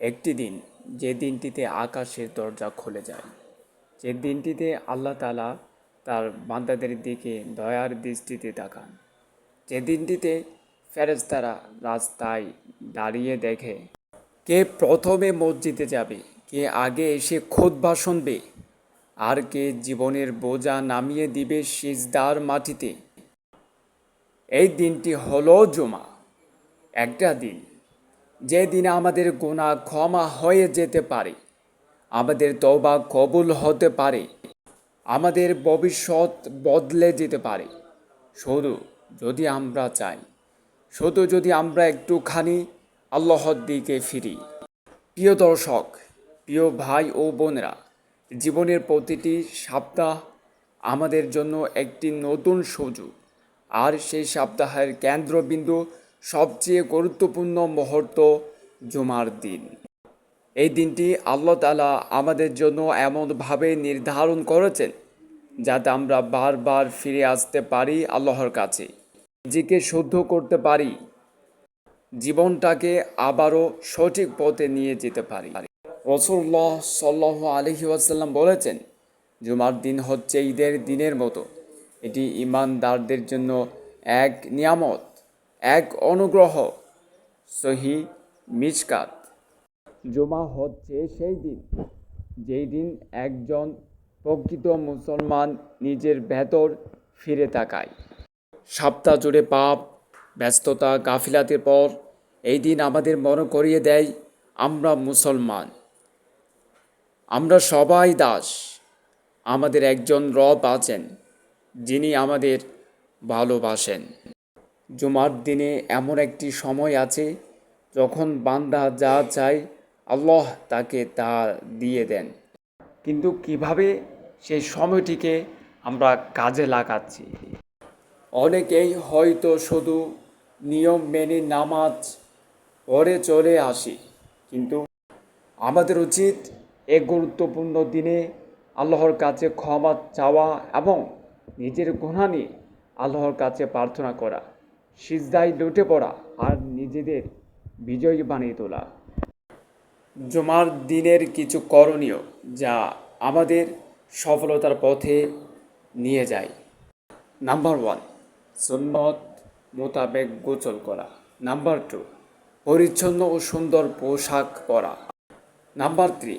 একটি দিন যে দিনটিতে আকাশের দরজা খুলে যায়। যে দিনটিতে আল্লাহ তালা তার বান্দাদের দিকে দয়ার দৃষ্টিতে তাকান। যে দিনটিতে ফেরেশতারা রাস্তায় দাঁড়িয়ে দেখে কে প্রথমে মসজিদে যাবে, কে আগে এসে খোদবা শুনবে, আর কে জীবনের বোঝা নামিয়ে দিবে সিজদার মাটিতে। এই দিনটি হলো জমা। একটা দিন যে দিনে আমাদের গোনা ক্ষমা হয়ে যেতে পারে, আমাদের তবা কবুল হতে পারে, আমাদের ভবিষ্যৎ বদলে যেতে পারে। শুধু যদি আমরা চাই, শুধু যদি আমরা একটুখানি আল্লাহর দিকে ফিরি। প্রিয় দর্শক, প্রিয় ভাই ও বোনেরা, জীবনের প্রতিটি সপ্তাহ আমাদের জন্য একটি নতুন সুযোগ। আর সেই সপ্তাহের কেন্দ্রবিন্দু সবচেয়ে গুরুত্বপূর্ণ মুহূর্ত জুমার দিন। এই দিনটি আল্লাহ তালা আমাদের জন্য এমনভাবে নির্ধারণ করেছেন যাতে আমরা বারবার ফিরে আসতে পারি আল্লাহর কাছে, নিজেকে শুদ্ধ করতে পারি, জীবনটাকে আবারও সঠিক পথে নিয়ে যেতে পারি। রসুল্লাহ সাল্লাহ আলহি আসাল্লাম বলেছেন, জুমার দিন হচ্ছে ঈদের দিনের মতো। এটি ইমানদারদের জন্য এক নিয়ামত। এক অনুগ্রহ, সহি মিসকাত জমা হচ্ছে সেই দিন, যেই দিন একজন প্রকৃত মুসলমান নিজের ভেতর ফিরে তাকায়। সপ্তাহ জুড়ে পাপ, ব্যস্ততা, গাফিলাতের পর এই দিন আমাদের মনে করিয়ে দেয়, আমরা মুসলমান। আমরা সবাই দাস। আমাদের একজন রব আছেন, যিনি আমাদের ভালোবাসেন। জুমার দিনে এমন একটি সময় আছে যখন বান্দা যা চায় আল্লাহ তাকে তা দিয়ে দেন। কিন্তু কীভাবে সেই সময়টিকে আমরা কাজে লাগাচ্ছি? অনেকেই হয়তো শুধু নিয়ম মেনে নামাজ পরে চলে আসি, কিন্তু আমাদের উচিত এক গুরুত্বপূর্ণ দিনে আল্লাহর কাছে ক্ষমা চাওয়া এবং নিজের গুণা নিয়ে আল্লাহর কাছে প্রার্থনা করা। সিজদায় লুটে পড়া আর নিজেদের বিজয়ী বানিয়ে তোলা। জুমার দিনের কিছু করণীয় যা আমাদের সফলতার পথে নিয়ে যায়। নাম্বার ওয়ান, সুন্নত মোতাবেক গোচল করা। নাম্বার টু, পরিচ্ছন্ন ও সুন্দর পোশাক পরা। নাম্বার থ্রি,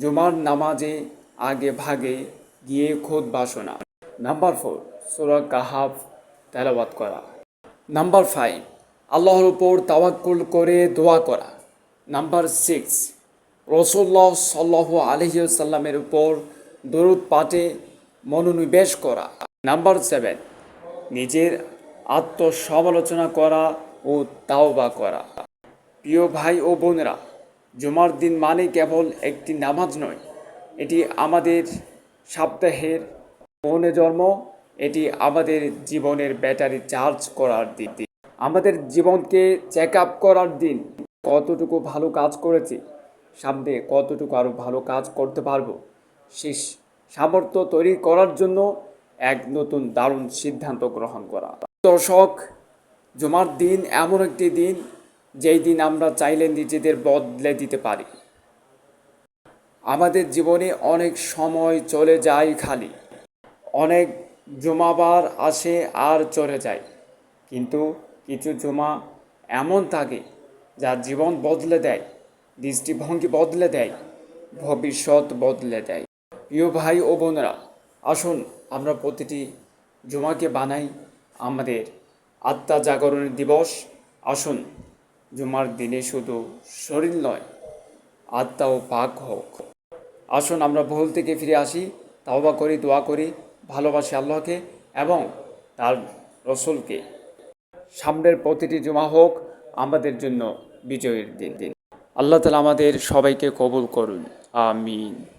জুমার নামাজে আগে ভাগে গিয়ে খোদ বাসনা। নাম্বার ফোর, সুরা কাহাব তেলাবাত করা। নাম্বার ফাইভ আল্লাহর উপর তাওয়াক্কুল করে দোয়া করা। নাম্বার সিক্স রসুল্লাহ সাল্লাহ আলহিউসাল্লামের উপর দরুদ পাঠে মনোনিবেশ করা। নাম্বার সেভেন নিজের আত্মসমালোচনা করা ও তাওবা করা। প্রিয় ভাই ও বোনেরা, জুমার দিন মানে কেবল একটি নামাজ নয়, এটি আমাদের সপ্তাহের মনে জন্ম এটি আমাদের জীবনের ব্যাটারি চার্জ করার দিন আমাদের জীবনকে চেক আপ করার দিন কতটুকু ভালো কাজ করেছি, সামনে কতটুকু আরও ভালো কাজ করতে পারব সেই সামর্থ্য তৈরি করার জন্য এক নতুন দারুণ সিদ্ধান্ত গ্রহণ করা। দর্শক, জুমার দিন এমন একটি দিন, যেই দিন আমরা চাইলে নিজেদের বদলে দিতে পারি। আমাদের জীবনে অনেক সময় চলে যায় খালি। অনেক জমাবার আসে আর চলে যায়। কিন্তু কিছু জমা এমন থাকে যা জীবন বদলে দেয়, দৃষ্টিভঙ্গি বদলে দেয়, ভবিষ্যৎ বদলে দেয়। প্রিয় ভাই ও বোনেরা, আসুন আমরা প্রতিটি জুমাকে বানাই আমাদের আত্মা জাগরণের দিবস। আসুন, জুমার দিনে শুধু শরীর নয়, আত্মাও পাক হোক। আসুন আমরা ভুল থেকে ফিরে আসি, তাওবা করি, দোয়া করি ভালোবাসি আল্লাহকে এবং তার রসুলকে। সামনের প্রতিটি জমা হোক, আমাদের জন্য বিজয়ের দিন। দিন আল্লাহ তালা আমাদের সবাইকে কবুল করুন। আমিন।